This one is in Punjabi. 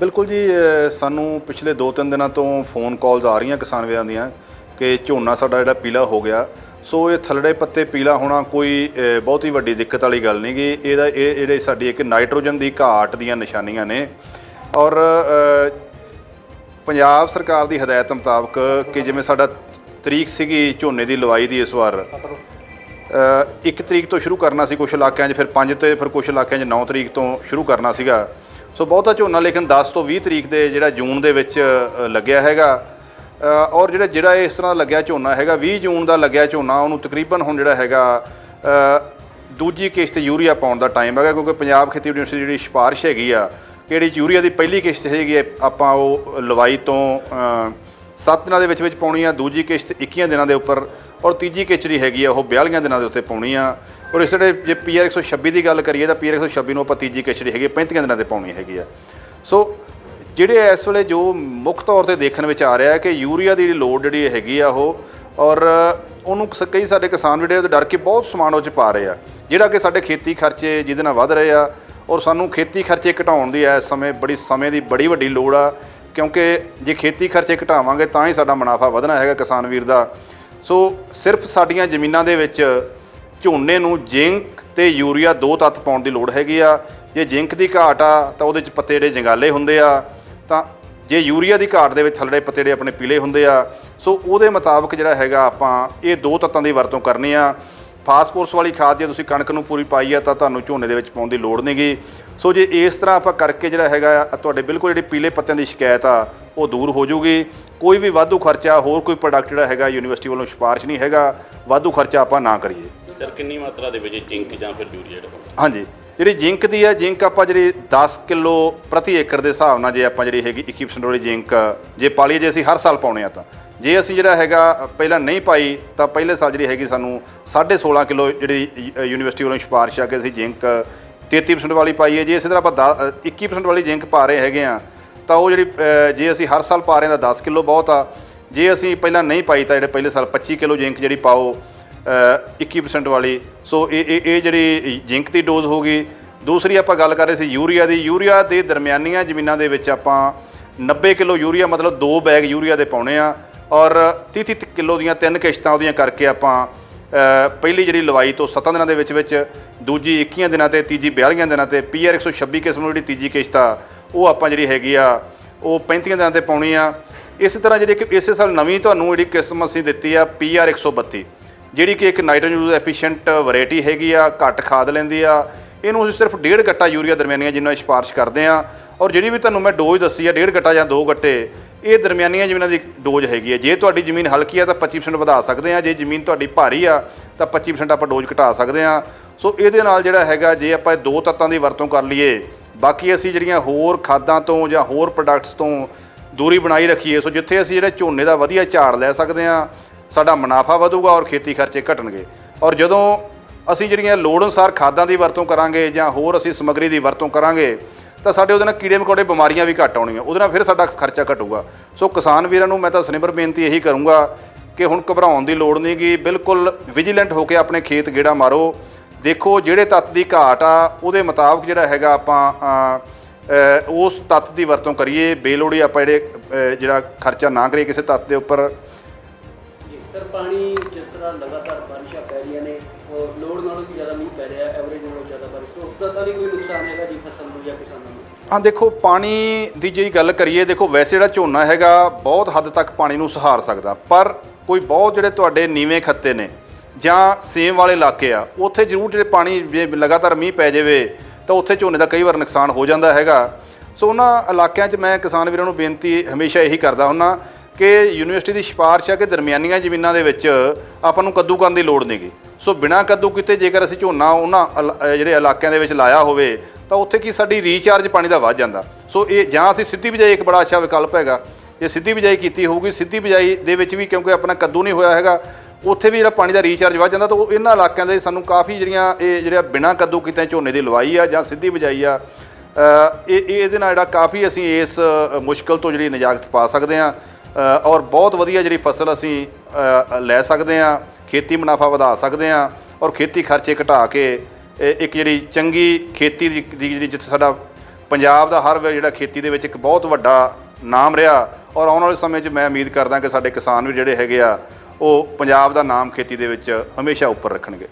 ਬਿਲਕੁਲ ਜੀ ਸਾਨੂੰ ਪਿਛਲੇ 2-3 ਦਿਨਾਂ ਤੋਂ ਫੋਨ ਕਾਲਸ ਆ ਰਹੀਆਂ ਕਿਸਾਨ ਵੀਰਾਂ ਦੀਆਂ ਕਿ ਝੋਨਾ ਸਾਡਾ ਜਿਹੜਾ ਪੀਲਾ ਹੋ ਗਿਆ। ਸੋ ਇਹ ਥਲੜੇ ਪੱਤੇ ਪੀਲਾ ਹੋਣਾ ਕੋਈ ਅ, ਬਹੁਤੀ ਵੱਡੀ ਦਿੱਕਤ ਵਾਲੀ ਗੱਲ ਨਹੀਂ ਗੀ। ਇਹਦਾ ਇਹ ਜਿਹੜੇ ਸਾਡੀ ਇੱਕ ਨਾਈਟ੍ਰੋਜਨ ਦੀ ਘਾਟ ਦੀਆਂ ਨਿਸ਼ਾਨੀਆਂ ਨੇ। ਔਰ ਪੰਜਾਬ ਸਰਕਾਰ ਦੀ ਹਦਾਇਤ ਮੁਤਾਬਕ ਕਿ ਜਿਵੇਂ ਸਾਡਾ ਤਰੀਕ ਸੀਗੀ ਝੋਨੇ ਦੀ ਲਵਾਈ ਦੀ ਇਸ ਵਾਰ ਇੱਕ ਤਰੀਕ ਤੋਂ ਸ਼ੁਰੂ ਕਰਨਾ ਸੀ ਕੁਝ ਇਲਾਕਿਆਂ 'ਚ ਫਿਰ 5 ਤੇ ਫਿਰ ਕੁਝ ਇਲਾਕਿਆਂ 'ਚ 9 ਤਰੀਕ ਤੋਂ ਸ਼ੁਰੂ ਕਰਨਾ ਸੀਗਾ। ਸੋ ਬਹੁਤਾ ਝੋਨਾ ਲੇਕਿਨ 10 ਤੋਂ 20 ਤਰੀਕ ਦੇ ਜਿਹੜਾ ਜੂਨ ਦੇ ਵਿੱਚ ਲੱਗਿਆ ਹੈਗਾ। ਔਰ ਜਿਹੜਾ ਜਿਹੜਾ ਇਸ ਤਰ੍ਹਾਂ ਦਾ ਲੱਗਿਆ ਝੋਨਾ ਹੈਗਾ 20 ਜੂਨ ਦਾ ਲੱਗਿਆ ਝੋਨਾ, ਉਹਨੂੰ ਤਕਰੀਬਨ ਹੁਣ ਜਿਹੜਾ ਹੈਗਾ ਦੂਜੀ ਕਿਸ਼ਤ ਯੂਰੀਆ ਪਾਉਣ ਦਾ ਟਾਈਮ ਹੈਗਾ, ਕਿਉਂਕਿ ਪੰਜਾਬ ਖੇਤੀ ਯੂਨੀਵਰਸਿਟੀ ਜਿਹੜੀ ਸਿਫਾਰਿਸ਼ ਹੈਗੀ ਆ ਕਿ ਜਿਹੜੀ ਯੂਰੀਆ ਦੀ ਪਹਿਲੀ ਕਿਸ਼ਤ ਹੈਗੀ ਹੈ ਆਪਾਂ ਉਹ ਲਵਾਈ ਤੋਂ 7 ਦਿਨਾਂ ਦੇ ਵਿੱਚ ਵਿੱਚ ਪਾਉਣੀ ਆ, ਦੂਜੀ ਕਿਸ਼ਤ 21 ਦਿਨਾਂ ਦੇ ਉੱਪਰ ਔਰ ਤੀਜੀ ਕਿਸ਼ਤ ਜਿਹੜੀ ਹੈਗੀ ਆ, ਉਹ 42 ਦਿਨਾਂ ਦੇ ਉੱਤੇ ਪਾਉਣੀ ਆ। ਔਰ ਇਸ ਜਿਹੜੇ ਜੇ ਪੀਆਰ 126 ਦੀ ਗੱਲ ਕਰੀਏ ਤਾਂ ਪੀਆਰ 126 ਨੂੰ ਆਪਾਂ ਤੀਜੀ ਕਿਸ਼ਤ ਜਿਹੜੀ ਹੈਗੀ ਆ 35 ਦਿਨਾਂ ਤੇ ਪਾਉਣੀ ਹੈਗੀ ਆ। ਸੋ ਜਿਹੜੇ ਇਸ ਵੇਲੇ ਜੋ ਮੁੱਖ ਤੌਰ ਤੇ ਦੇਖਣ ਵਿੱਚ ਆ ਰਿਹਾ ਹੈ ਕਿ ਯੂਰੀਆ ਦੀ ਜਿਹੜੀ ਲੋਡ ਜਿਹੜੀ ਹੈਗੀ ਆ ਉਹ, ਔਰ ਉਹਨੂੰ ਸ- ਕਈ ਸਾਡੇ ਕਿਸਾਨ ਜਿਹੜੇ ਉਹਦੇ ਡਰ ਕੇ ਬਹੁਤ ਸਮਾਨ ਉਹ ਚ ਪਾ ਰਹੇ ਆ, ਜਿਹੜਾ ਕਿ ਸਾਡੇ ਖੇਤੀ ਖਰਚੇ ਜਿਹਦੇ ਨਾਲ ਵੱਧ ਰਹੇ ਆ, ਔਰ ਸਾਨੂੰ ਖੇਤੀ ਖਰਚੇ ਘਟਾਉਣ ਦੀ ਇਸ ਸਮੇਂ, ਬੜੀ ਸਮੇਂ ਦੀ ਬੜੀ ਵੱਡੀ ਲੋੜ ਆ। ਕਿਉਂਕਿ ਜੇ ਖੇਤੀ ਖਰਚੇ ਘਟਾਵਾਂਗੇ ਤਾਂ ਹੀ ਸਾਡਾ ਮੁਨਾਫਾ ਵਧਣਾ ਹੈਗਾ ਕਿਸਾਨ ਵੀਰ ਦਾ। ਸੋ ਸਿਰਫ ਸਾਡੀਆਂ ਜ਼ਮੀਨਾਂ ਦੇ ਵਿੱਚ ਝੋਨੇ ਨੂੰ ਜ਼ਿੰਕ ਤੇ ਯੂਰੀਆ ਦੋ ਤੱਤ ਪਾਉਣ ਦੀ ਲੋੜ ਹੈਗੀ ਆ। ਜੇ ਜ਼ਿੰਕ ਦੀ ਘਾਟ ਆ ਤਾਂ ਉਹਦੇ ਚ ਪੱਤੇ ਜਿਹੜੇ ਜੰਗਾਲੇ ਹੁੰਦੇ ਆ। ਤਾਂ ਜੇ ਯੂਰੀਆ ਦੀ ਘਾਟ ਦੇ ਵਿੱਚ ਥੱਲੜੇ ਪੱਤੇ ਜਿਹੜੇ ਆਪਣੇ ਪੀਲੇ ਹੁੰਦੇ ਆ। ਸੋ ਉਹਦੇ ਮੁਤਾਬਕ ਜਿਹੜਾ ਹੈਗਾ ਆਪਾਂ ਇਹ ਦੋ ਤੱਤਾਂ ਦੀ ਵਰਤੋਂ ਕਰਨੀ ਆ। ਫਾਸਫੋਰਸ ਵਾਲੀ ਖਾਦ ਜੇ ਤੁਸੀਂ ਕਣਕ ਨੂੰ ਪੂਰੀ ਪਾਈ ਆ ਤਾਂ ਤੁਹਾਨੂੰ ਝੋਨੇ ਦੇ ਵਿੱਚ ਪਾਉਣ ਦੀ ਲੋੜ ਨਹੀਂਗੀ। ਸੋ ਜੇ ਇਸ ਤਰ੍ਹਾਂ ਆਪਾਂ ਕਰਕੇ ਜਿਹੜਾ ਹੈਗਾ ਆ, ਤੁਹਾਡੇ ਬਿਲਕੁਲ ਜਿਹੜੀ ਪੀਲੇ ਪੱਤਿਆਂ ਦੀ ਸ਼ਿਕਾਇਤ ਆ ਉਹ ਦੂਰ ਹੋ ਜਾਊਗੀ। ਕੋਈ ਵੀ ਵਾਧੂ ਖਰਚਾ ਹੋਰ ਕੋਈ ਪ੍ਰੋਡਕਟ ਜਿਹੜਾ ਹੈਗਾ ਯੂਨੀਵਰਸਿਟੀ ਵੱਲੋਂ ਸਿਫਾਰਿਸ਼ ਨਹੀਂ ਹੈਗਾ ਵਾਧੂ ਖਰਚਾ ਆਪਾਂ ਨਾ ਕਰੀਏ। ਸਰ ਕਿੰਨੀ ਮਾਤਰਾ ਦੇ ਵਿੱਚ ਜ਼ਿੰਕ ਜਾਂ ਫਿਰ ਯੂਰੀਆ ਜਿਹੜਾ? ਹਾਂਜੀ। ਜਿਹੜੀ ਜ਼ਿੰਕ ਦੀ ਹੈ ਜ਼ਿੰਕ ਆਪਾਂ ਜਿਹੜੀ 10 ਕਿਲੋ ਪ੍ਰਤੀ ਏਕੜ ਦੇ ਹਿਸਾਬ ਨਾਲ ਜੇ ਆਪਾਂ ਜਿਹੜੀ ਹੈਗੀ 21% ਵਾਲੀ ਜ਼ਿੰਕ ਜੇ ਪਾਲੀਏ ਜੇ ਅਸੀਂ ਹਰ ਸਾਲ ਪਾਉਣੇ ਆ ਤਾਂ। ਜੇ ਅਸੀਂ ਜਿਹੜਾ ਹੈਗਾ ਪਹਿਲਾਂ ਨਹੀਂ ਪਾਈ ਤਾਂ ਪਹਿਲੇ ਸਾਲ ਜਿਹੜੀ ਹੈਗੀ ਸਾਨੂੰ 16.5 ਕਿਲੋ ਜਿਹੜੀ ਯੂ- ਯੂਨੀਵਰਸਿਟੀ ਵੱਲੋਂ ਸਿਫਾਰਿਸ਼ ਆ ਕਿ ਅਸੀਂ ਜ਼ਿੰਕ 33% ਵਾਲੀ ਪਾਈ ਹੈ। ਜੇ ਇਸੇ ਤਰ੍ਹਾਂ ਆਪਾਂ ਦਸ- ਅ, 21% ਵਾਲੀ ਜ਼ਿੰਕ ਪਾ ਰਹੇ ਹੈਗੇ ਆ ਤਾਂ ਉਹ ਜਿਹੜੀ ਜੇ ਅਸੀਂ ਹਰ ਸਾਲ ਪਾ ਰਹੇ ਹਾਂ ਤਾਂ 10 ਕਿਲੋ ਬਹੁਤ ਆ। ਜੇ ਅਸੀਂ ਪਹਿਲਾਂ ਨਹੀਂ ਪਾਈ ਤਾਂ ਜਿਹੜੇ ਪਹਿਲੇ ਸਾਲ 25 ਕਿਲੋ ਜ਼ਿੰਕ ਜਿਹੜੀ ਪਾਓ ਅ, 21% ਵਾਲੀ। ਸੋ ਇਹ ਇਹ ਜਿਹੜੀ ਜ਼ਿੰਕ ਦੀ ਡੋਜ਼ ਹੋ ਗਈ। ਦੂਸਰੀ ਆਪਾਂ ਗੱਲ ਕਰ ਰਹੇ ਸੀ ਯੂਰੀਆ ਦੀ। ਯੂਰੀਆ ਦੇ ਦਰਮਿਆਨੀਆਂ ਜ਼ਮੀਨਾਂ ਦੇ ਵਿੱਚ ਆਪਾਂ 90 ਕਿਲੋ ਯੂਰੀਆ ਮਤਲਬ ਦੋ ਬੈਗ ਯੂਰੀਆ ਦੇ ਪਾਉਣੇ ਆ। ਔਰ 30 30 ਕਿਲੋ ਦੀਆਂ ਤਿੰਨ ਕਿਸ਼ਤਾਂ ਉਹਦੀਆਂ ਕਰਕੇ ਆਪਾਂ ਪਹਿਲੀ ਜਿਹੜੀ ਲਵਾਈ ਤੋਂ 7 ਦਿਨਾਂ ਦੇ ਵਿੱਚ ਵਿੱਚ ਦੂਜੀ 21 ਦਿਨਾਂ ਤੇ, ਤੀਜੀ 42 ਦਿਨਾਂ ਤੇ ਪੀਆਰ 126 ਕਿਸਮ ਨੂੰ ਜਿਹੜੀ ਤੀਜੀ ਕਿਸ਼ਤ ਆ, ਉਹ ਆਪਾਂ ਜਿਹੜੀ ਹੈਗੀ ਆ, ਉਹ 35 ਦਿਨਾਂ ਤੇ ਪਾਉਣੀ ਆ। ਇਸੇ ਤਰ੍ਹਾਂ ਜਿਹੜੀ ਕਿ ਇਸੇ ਸਾਲ ਨਵੀਂ ਤੁਹਾਨੂੰ ਜਿਹੜੀ ਕਿਸਮ ਅਸੀਂ ਦਿੱਤੀ ਆ, ਪੀਆਰ 132 ਜਿਹੜੀ ਕਿ ਇੱਕ ਨਾਈਟ੍ਰੋਜਨ ਐਫੀਸ਼ੀਐਂਟ ਵੈਰਾਈਟੀ ਹੈਗੀ ਆ, ਘੱਟ ਖਾਦ ਲੈਂਦੀ ਆ। ਇਹਨੂੰ ਅਸੀਂ ਸਿਰਫ ਡੇਢ ਗੱਟਾ ਯੂਰੀਆ ਦਰਮਿਆਨੀਆਂ ਜਿੰਨਾ ਸਿਫਾਰਿਸ਼ ਕਰਦੇ ਆ। ਔਰ ਜਿਹੜੀ ਵੀ ਤੁਹਾਨੂੰ ਮੈਂ ਡੋਜ਼ ਦੱਸੀ ਆ, ਡੇਢ ਗੱਟਾ ਜਾਂ ਦੋ ਗੱਟੇ ਇਹ ਦਰਮਿਆਨੀਆਂ ਜ਼ਮੀਨਾਂ ਦੀ ਡੋਜ਼ ਹੈਗੀ ਹੈ। ਜੇ ਤੁਹਾਡੀ ਜ਼ਮੀਨ ਹਲਕੀ ਆ ਤਾਂ 25% ਵਧਾ ਸਕਦੇ ਆ। ਜੇ ਜ਼ਮੀਨ ਤੁਹਾਡੀ ਭਾਰੀ ਆ ਤਾਂ 25% ਆਪਾਂ ਡੋਜ਼ ਘਟਾ ਸਕਦੇ ਆ। ਸੋ ਇਹਦੇ ਨਾਲ ਜਿਹੜਾ ਹੈਗਾ, ਜੇ ਆਪਾਂ ਇਹ ਦੋ ਤੱਤਾਂ ਦੀ ਵਰਤੋਂ ਕਰ ਲਈਏ, ਬਾਕੀ ਅਸੀਂ ਜਿਹੜੀਆਂ ਹੋਰ ਖਾਦਾਂ ਤੋਂ ਜਾਂ ਹੋਰ ਪ੍ਰੋਡਕਟਸ ਤੋਂ ਦੂਰੀ ਬਣਾਈ ਰੱਖੀਏ, ਸੋ ਜਿੱਥੇ ਅਸੀਂ ਜਿਹੜੇ ਝੋਨੇ ਦਾ ਵਧੀਆ ਝਾੜ ਲੈ ਸਕਦੇ ਆ, ਸਾਡਾ ਮੁਨਾਫਾ ਵਧੂਗਾ ਔਰ ਖੇਤੀ ਖਰਚੇ ਘਟਣਗੇ। ਔਰ ਜਦੋਂ ਅਸੀਂ ਜਿਹੜੀਆਂ ਲੋੜ ਅਨੁਸਾਰ ਖਾਦਾਂ ਦੀ ਵਰਤੋਂ ਕਰਾਂਗੇ ਜਾਂ ਹੋਰ ਅਸੀਂ ਸਮੱਗਰੀ ਦੀ ਵਰਤੋਂ ਕਰਾਂਗੇ ਤਾਂ ਸਾਡੇ ਉਹਦੇ ਨਾਲ ਕੀੜੇ ਮਕੌੜੇ ਬਿਮਾਰੀਆਂ ਵੀ ਘੱਟ ਆਉਣੀਆਂ ਉਹਦੇ ਨਾਲ ਫਿਰ ਸਾਡਾ ਖਰਚਾ ਘਟੂਗਾ। ਸੋ ਕਿਸਾਨ ਵੀਰਾਂ ਨੂੰ ਮੈਂ ਤਾਂ ਸਨਿਮਰ ਬੇਨਤੀ ਇਹੀ ਕਰੂੰਗਾ ਕਿ ਹੁਣ ਘਬਰਾਉਣ ਦੀ ਲੋੜ ਨਹੀਂ ਗੀ, ਬਿਲਕੁਲ ਵਿਜੀਲੈਂਟ ਹੋ ਕੇ ਆਪਣੇ ਖੇਤ ਗੇੜਾ ਮਾਰੋ। ਦੇਖੋ ਜਿਹੜੇ ਤੱਤ ਦੀ ਘਾਟ ਆ, ਉਹਦੇ ਮੁਤਾਬਕ ਜਿਹੜਾ ਹੈਗਾ ਆਪਾਂ ਉਸ ਤੱਤ ਦੀ ਵਰਤੋਂ ਕਰੀਏ। ਬੇਲੋੜੀ ਆਪਾਂ ਜਿਹੜੇ ਜਿਹੜਾ ਖਰਚਾ ਨਾ ਕਰੀਏ ਕਿਸੇ ਤੱਤ ਦੇ ਉੱਪਰ। ਸਰ, ਪਾਣੀ ਜਿਸ ਤਰ੍ਹਾਂ ਲਗਾਤਾਰ ਬਾਰਿਸ਼ਾਂ ਪੈ ਰਹੀਆਂ ਨੇ ਉਹ ਲੋਡ ਨਾਲੋਂ ਵੀ ਜ਼ਿਆਦਾ ਮੀਂਹ ਪੈ ਰਿਹਾ ਐਵਰੇਜ ਨਾਲੋਂ ਜ਼ਿਆਦਾ ਬਾਰਿਸ਼ ਉਸ ਦਾ ਤਾਂ ਨਹੀਂ ਕੋਈ ਨੁਕਸਾਨ ਹੈਗਾ ਜੀ ਫਸਲ ਨੂੰ ਜਾਂ ਕਿਸਾਨਾਂ ਨੂੰ? ਹਾਂ, ਦੇਖੋ, ਪਾਣੀ ਦੀ ਜੇ ਗੱਲ ਕਰੀਏ, ਦੇਖੋ, ਵੈਸੇ ਜਿਹੜਾ ਝੋਨਾ ਹੈਗਾ, ਬਹੁਤ ਹੱਦ ਤੱਕ ਪਾਣੀ ਨੂੰ ਸਹਾਰ ਸਕਦਾ, ਪਰ ਕੋਈ ਬਹੁਤ ਜਿਹੜੇ ਤੁਹਾਡੇ ਨੀਵੇਂ ਖੱਤੇ ਨੇ ਜਾਂ ਸੇਮ ਵਾਲੇ ਇਲਾਕੇ ਆ, ਉੱਥੇ ਜ਼ਰੂਰ ਜਿਹੜੇ ਪਾਣੀ ਜੇ ਲਗਾਤਾਰ ਮੀਂਹ ਪੈ ਜਾਵੇ, ਤਾਂ ਉੱਥੇ ਝੋਨੇ ਦਾ ਕਈ ਵਾਰ ਨੁਕਸਾਨ ਹੋ ਜਾਂਦਾ ਹੈਗਾ। ਸੋ, ਉਹਨਾਂ ਇਲਾਕਿਆਂ 'ਚ ਮੈਂ ਕਿਸਾਨ ਵੀਰਾਂ ਨੂੰ ਬੇਨਤੀ ਹਮੇਸ਼ਾ ਇਹੀ ਕਰਦਾ ਹੁੰਨਾ ਕਿ ਯੂਨੀਵਰਸਿਟੀ ਦੀ ਸਿਫਾਰਿਸ਼ ਆ ਕਿ ਦਰਮਿਆਨੀਆਂ ਜ਼ਮੀਨਾਂ ਦੇ ਵਿੱਚ ਆਪਾਂ ਨੂੰ ਕੱਦੂ ਕਰਨ ਦੀ ਲੋੜ ਨਹੀਂਗੀ। ਸੋ ਬਿਨਾਂ ਕੱਦੂ ਕੀਤੇ ਜੇਕਰ ਅਸੀਂ ਝੋਨਾ ਉਹਨਾਂ ਇਲਾ- ਜਿਹੜੇ ਇਲਾਕਿਆਂ ਦੇ ਵਿੱਚ ਲਾਇਆ ਹੋਵੇ, ਤਾਂ ਉੱਥੇ ਕੀ ਸਾਡੀ ਰੀਚਾਰਜ ਪਾਣੀ ਦਾ ਵੱਧ ਜਾਂਦਾ। ਸੋ ਇਹ, ਜਾਂ ਅਸੀਂ ਸਿੱਧੀ ਬਿਜਾਈ ਇੱਕ ਬੜਾ ਅੱਛਾ ਵਿਕਲਪ ਹੈਗਾ। ਜੇ ਸਿੱਧੀ ਬਿਜਾਈ ਕੀਤੀ ਹੋਊਗੀ, ਸਿੱਧੀ ਬਿਜਾਈ ਦੇ ਵਿੱਚ ਵੀ ਕਿਉਂਕਿ ਆਪਣਾ ਕੱਦੂ ਨਹੀਂ ਹੋਇਆ ਹੈਗਾ, ਉੱਥੇ ਵੀ ਜਿਹੜਾ ਪਾਣੀ ਦਾ ਰੀਚਾਰਜ ਵੱਧ ਜਾਂਦਾ, ਤਾਂ ਉਹ ਇਹਨਾਂ ਇਲਾਕਿਆਂ ਦੇ ਸਾਨੂੰ ਕਾਫੀ ਜਿਹੜੀਆਂ ਇਹ ਜਿਹੜਾ ਬਿਨਾਂ ਕੱਦੂ ਕੀਤੇ ਝੋਨੇ ਦੀ ਲਵਾਈ ਆ ਜਾਂ ਸਿੱਧੀ ਬਿਜਾਈ ਆ ਇਹ ਇਹਦੇ ਨਾਲ ਜਿਹੜਾ ਕਾਫੀ ਅਸੀਂ ਇਸ ਮੁਸ਼ਕਲ ਤੋਂ ਜਿਹੜੀ ਨਜਾਕਤ ਪਾ ਸਕਦੇ ਆ ਔਰ ਬਹੁਤ ਵਧੀਆ ਜਿਹੜੀ ਫਸਲ ਅਸੀਂ ਲੈ ਸਕਦੇ ਆ ਖੇਤੀ ਮੁਨਾਫਾ ਵਧਾ ਸਕਦੇ ਆ ਔਰ ਖੇਤੀ ਖਰਚੇ ਘਟਾ ਕੇ, ਇਹ ਇੱਕ ਜਿਹੜੀ ਚੰਗੀ ਖੇਤੀ ਦੀ ਦੀ ਜਿਹੜੀ ਜਿੱਥੇ ਸਾਡਾ ਪੰਜਾਬ ਦਾ ਹਰ ਜਿਹੜਾ ਖੇਤੀ ਦੇ ਵਿੱਚ ਇੱਕ ਬਹੁਤ ਵੱਡਾ ਨਾਮ ਰਿਹਾ, ਔਰ ਆਉਣ ਵਾਲੇ ਸਮੇਂ 'ਚ ਮੈਂ ਉਮੀਦ ਕਰਦਾ ਕਿ ਸਾਡੇ ਕਿਸਾਨ ਵੀ ਜਿਹੜੇ ਹੈਗੇ ਆ, ਉਹ ਪੰਜਾਬ ਦਾ ਨਾਮ ਖੇਤੀ ਦੇ ਵਿੱਚ ਹਮੇਸ਼ਾ ਉੱਪਰ ਰੱਖਣਗੇ।